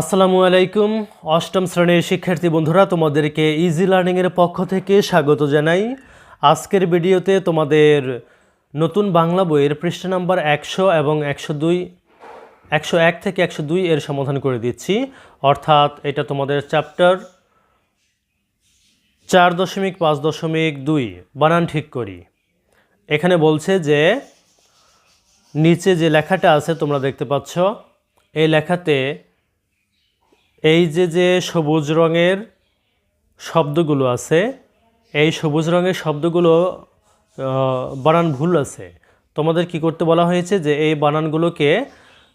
আসসালামু আলাইকুম। অষ্টম শ্রেণির শিক্ষার্থী বন্ধুরা, তোমাদেরকে ইজি লার্নিংয়ের পক্ষ থেকে স্বাগত জানাই। আজকের ভিডিওতে তোমাদের নতুন বাংলা বইয়ের পৃষ্ঠা নাম্বার একশো এবং একশো দুই, একশো এক থেকে একশো দুই এর সমাধান করে দিচ্ছি। অর্থাৎ এটা তোমাদের চ্যাপ্টার চার দশমিক পাঁচ দশমিক দুই, বানান ঠিক করি। এখানে বলছে যে, নিচে যে লেখাটা আছে তোমরা দেখতে পাচ্ছ, এই লেখাতে এই যে যে সবুজ রঙের শব্দগুলো আছে, এই সবুজ রঙের শব্দগুলো বানান ভুল আছে। তোমাদের কি করতে বলা হয়েছে যে এই বানানগুলোকে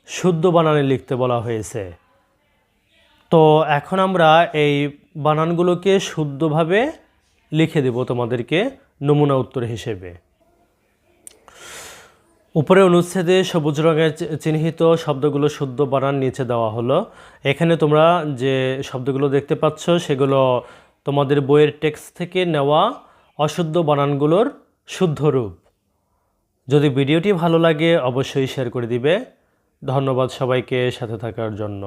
শুদ্ধ বানানে লিখতে বলা হয়েছে? তো এখন আমরা এই বানানগুলোকে শুদ্ধভাবে লিখে দেব তোমাদেরকে নমুনা উত্তর হিসেবে। উপরে অনুচ্ছেদে সবুজ রঙের চিহ্নিত শব্দগুলো শুদ্ধ বানান নিচে দেওয়া হলো। এখানে তোমরা যে শব্দগুলো দেখতে পাচ্ছ, সেগুলো তোমাদের বইয়ের টেক্সট থেকে নেওয়া অশুদ্ধ বানানগুলোর শুদ্ধ রূপ। যদি ভিডিওটি ভালো লাগে, অবশ্যই শেয়ার করে দিবে। ধন্যবাদ সবাইকে সাথে থাকার জন্য।